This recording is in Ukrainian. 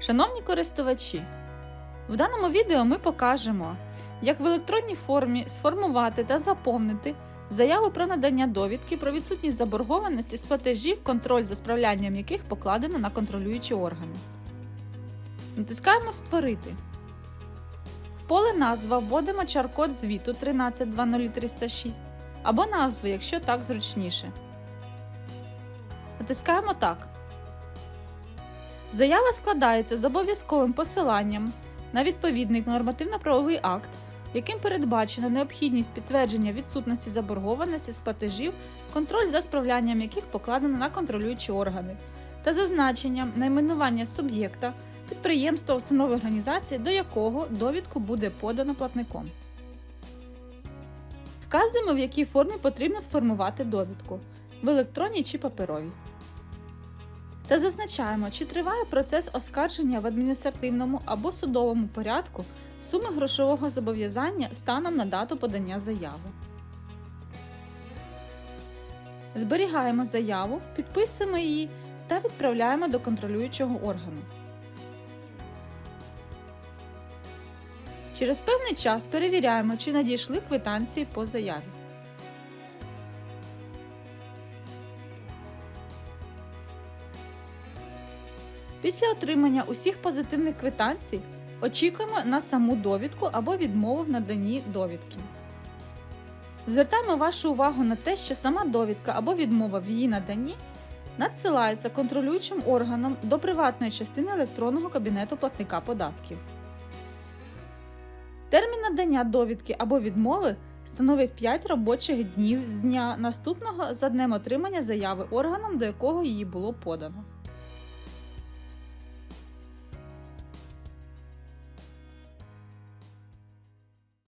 Шановні користувачі, в даному відео ми покажемо, як в електронній формі сформувати та заповнити заяву про надання довідки про відсутність заборгованості з платежів, контроль за справлянням яких покладено на контролюючі органи. Натискаємо Створити. В поле назва вводимо чар-код звіту 1320306 або назву, якщо так зручніше. Натискаємо Так. Заява складається з обов'язковим посиланням на відповідний нормативно-правовий акт, яким передбачено необхідність підтвердження відсутності заборгованості з платежів, контроль за справлянням яких покладено на контролюючі органи, та зазначенням найменування суб'єкта, підприємства, установи організації, до якого довідку буде подано платником. Вказуємо, в якій формі потрібно сформувати довідку в електронній чи паперовій. Та зазначаємо, чи триває процес оскарження в адміністративному або судовому порядку суми грошового зобов'язання станом на дату подання заяви. Зберігаємо заяву, підписуємо її та відправляємо до контролюючого органу. Через певний час перевіряємо, чи надійшли квитанції по заяві. Після отримання усіх позитивних квитанцій очікуємо на саму довідку або відмову в наданні довідки. Звертаємо вашу увагу на те, що сама довідка або відмова в її наданні надсилається контролюючим органом до приватної частини електронного кабінету платника податків. Термін надання довідки або відмови становить 5 робочих днів з дня наступного за днем отримання заяви органом, до якого її було подано.